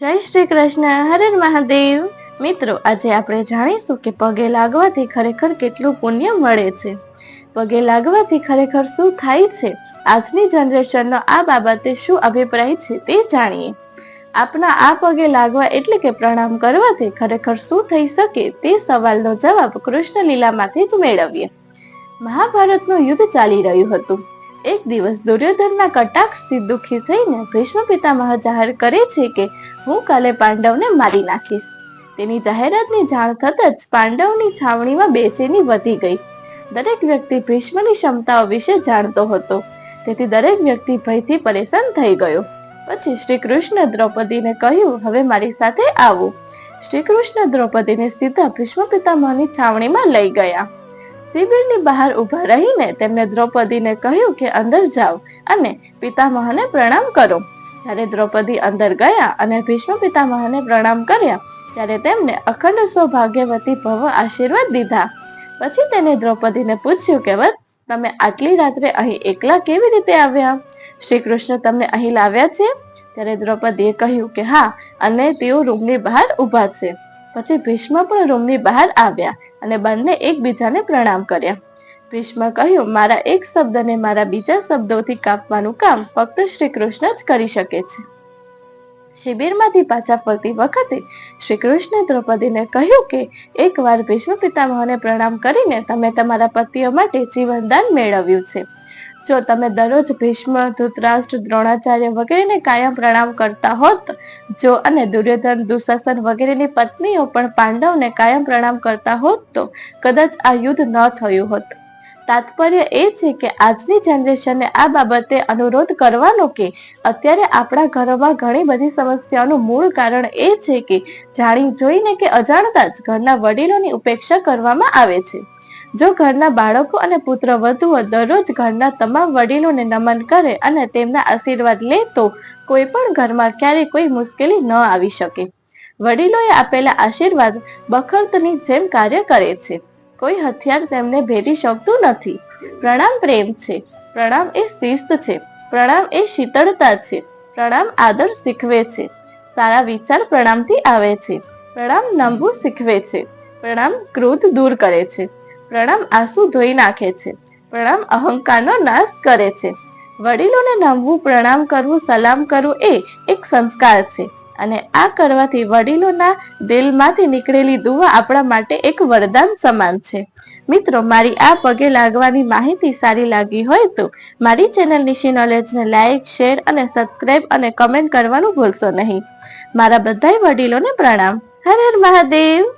જય શ્રી કૃષ્ણ, હરે મહાદેવ. મિત્રો, આજે આપણે જાણીશું કે પગે લાગવાથી ખરેખર કેટલું પુણ્ય મળે છે. પગે લાગવાથી ખરેખર શું થાય છે? આજની જનરેશનનો આ બાબતે શું અભિપ્રાય છે તે જાણીએ. આપના આ પગે લાગવા એટલે કે પ્રણામ કરવાથી ખરેખર શું થઈ શકે તે સવાલનો જવાબ કૃષ્ણ લીલામાંથી જ મેળવીએ. મહાભારતનું યુદ્ધ ચાલી રહ્યું હતું. એક દિવસ દુર્યોધનના કટાક્ષથી દુઃખી થઈને ભીષ્મ પિતામહ જાહેર કરે છે કે હું કાલે પાંડવને મારી નાખીશ. તેની જાહેરાતની જાણ થતાં જ પાંડવની છાવણીમાં બેચેની વધી ગઈ. દરેક વ્યક્તિ ભીષ્મની ક્ષમતાઓ વિશે જાણતો હતો. તેથી દરેક વ્યક્તિ ભયથી પરેશાન થઈ ગયો. પછી શ્રી કૃષ્ણ દ્રૌપદીને કહ્યું, હવે મારી સાથે આવો. શ્રી કૃષ્ણ દ્રૌપદીને સીધા ભીષ્મ પિતામહની છાવણીમાં લઈ ગયા. શિબિરની બહાર ઊભા રહીને તેમને દ્રૌપદીને કહ્યું કે અંદર જાઓ અને પિતામહને પ્રણામ કરો. જ્યારે દ્રૌપદી અંદર ગયા અને ભીષ્મ પિતામહને પ્રણામ કર્યા, ત્યારે તેમને અખંડ સૌભાગ્યવતી ભવ આશીર્વાદ દીધા. પછી તેને દ્રૌપદીને પૂછ્યું કે વત તમે આટલી રાત્રે અહીં એકલા કેવી રીતે આવ્યા? શ્રી કૃષ્ણ તમને અહીં લાવ્યા છે? ત્યારે દ્રૌપદીએ કહ્યું કે હા, અને તેઓ રૂમની બહાર ઊભા છે. પછી ભીષ્મ પણ રૂમની બહાર આવ્યા અને બંને એકબીજાને પ્રણામ કર્યા. ભીષ્મ કહ્યું, મારા એક શબ્દને મારા બીજા શબ્દોથી કાપવાનું કામ ફક્ત શ્રી કૃષ્ણ જ કરી શકે છે. શિબિરમાંથી પાછા ફરતી વખતે શ્રી કૃષ્ણે દ્રૌપદીને કહ્યું કે, એકવાર ભીષ્મ પિતામહને પ્રણામ કરીને તમે તમારા પતિઓ માટે જીવનદાન મેળવ્યું છે. જો તમે દરરોજ ભીષ્મ, ધૃતરાષ્ટ્ર, દ્રોણાચાર્ય વગેરેને કાયમ પ્રણામ કરતા હોત, જો અને દુર્યોધન, દુશાસન વગેરેની પત્નીઓ પણ પાંડવને કાયમ પ્રણામ કરતા હોત તો કદાચ આ યુદ્ધ ન થયું હોત. તાત્પર્ય એ છે કે આજની જનરેશનને આ બાબતે અનુરોધ કરવાનો કે અત્યારે આપણા ઘરોમાં ઘણી બધી સમસ્યાઓનું મૂળ કારણ એ છે કે જાણી જોઈને કે અજાણતા જ ઘરના વડીલોની ઉપેક્ષા કરવામાં આવે છે. જો ઘરના બાળકો અને પુત્ર વધુઓ દરરોજ ઘરના તમામ વડીલોને નમન કરે અને તેમના આશીર્વાદ લે તો કોઈ પણ ઘરમાં ક્યારેય કોઈ મુશ્કેલી ન આવી શકે. વડીલોએ આપેલા આશીર્વાદ બખરતની જેમ કાર્ય કરે છે. કોઈ હથિયાર તેમને ભેટી શકતું નથી. પ્રણામ પ્રેમ છે. પ્રણામ એ શિસ્ત છે. પ્રણામ એ શીતળતા છે. પ્રણામ આદર શીખવે છે. સારા વિચાર પ્રણામથી આવે છે. પ્રણામ નમવું શીખવે છે. પ્રણામ ક્રોધ દૂર કરે છે. પ્રણામ આંસુ ધોઈ નાખે છે. પ્રણામ અહંકારનો નાશ કરે છે. વડીલોને નમવું, પ્રણામ કરવું, સલામ કરવું એ એક સંસ્કાર છે. અને આ કરવાથી વડીલોના દિલમાંથી નીકળેલી દુવા આપણા માટે એક વરદાન સમાન છે. મિત્રો, મારી આ પગે લાગવાની માહિતી સારી લાગી હોય તો મારી ચેનલ નિશી નોલેજને લાઇક શેર અને સબસ્ક્રાઇબ અને કમેન્ટ કરવાનું ભૂલશો નહીં. મારા બધાય વડીલોને પ્રણામ. હર હર મહાદેવ.